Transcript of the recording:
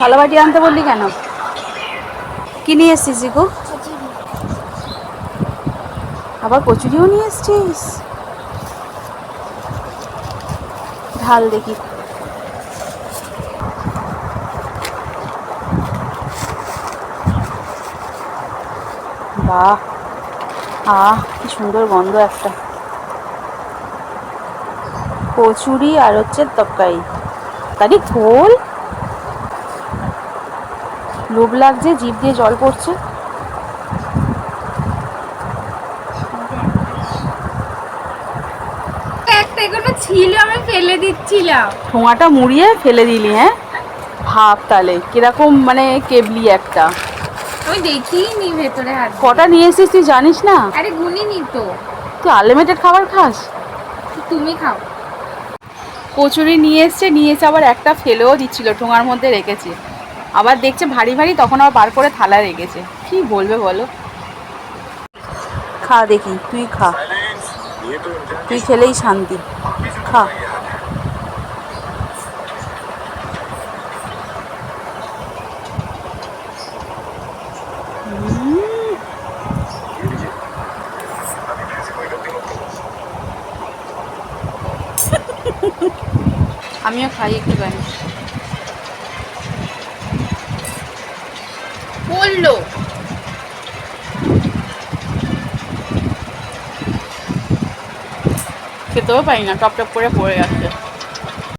থালাবাটি আনতে বললি কেন? কি নিয়ে এসছিস গো আবার কচুরিও নিয়ে এসছিস? ঢাল দেখি। বাহ, আহ, কি সুন্দর গন্ধ একটা। কচুরি আর হচ্ছে তরকারি। তারি খোল? লোভ লাগছে জিভ দিয়ে জল পড়ছে। ছিল আমি ফেলে দিচ্ছিলাম। ঠোঙাটা মুড়িয়ে ফেলে দিলি হ্যাঁ? ভাব তাহলে কীরকম মানে কেবলি একটা। আমি দেখিনি ভেতরে হাত কটা নিয়ে এসেছিস তুই জানিস না? আরে গুনি নি তো। তুই আনলিমিটেড খাবার খাস? তুমি খাও। কচুরি নিয়ে এসছে নিয়ে এসে আবার একটা ফেলেও দিচ্ছিল ঠোঙার মধ্যে রেখেছে। আবার দেখছে ভারী ভারী তখন আবার বার করে থালা রেখেছে। কি বলবে বলো? খা দেখি তুই খা। তুই খেলেই শান্তি। খা। আমিও খাই একটুখানি। বলল। খেতেও পারি না টপ টপ করে পড়ে যাচ্ছে।